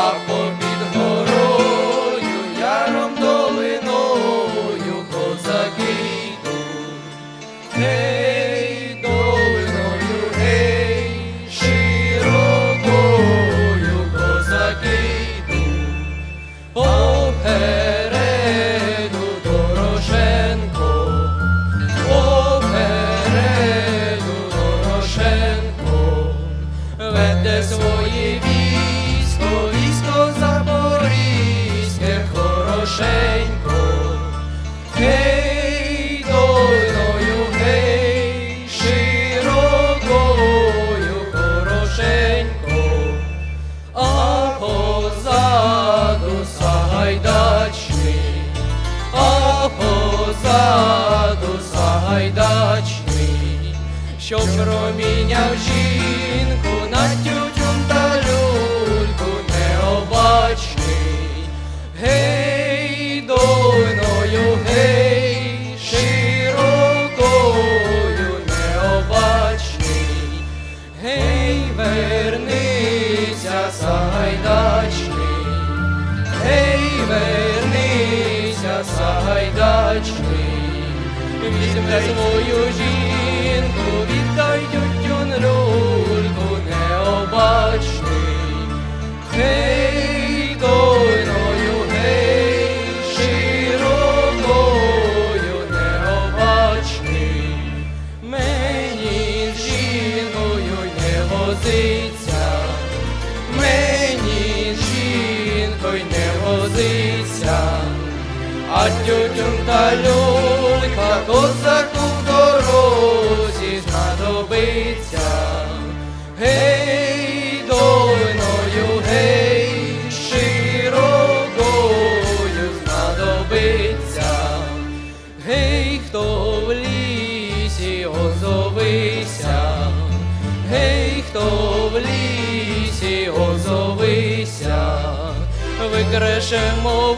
amor. Що проміняв жінку на тютюн та люльку необачний. Гей, долиною, гей, широкою необачний, гей, вернися, Сагайдачний, гей, вернися, Сагайдачний, візьме свою жінку, возиться, мені жінкою не возиться, а тютюн та люлька козаку в дорозі знадобиться. Гей, долиною, гей, широкою знадобиться. Гей, хто в лісі озовися, хто в лісі озовися, викрешемо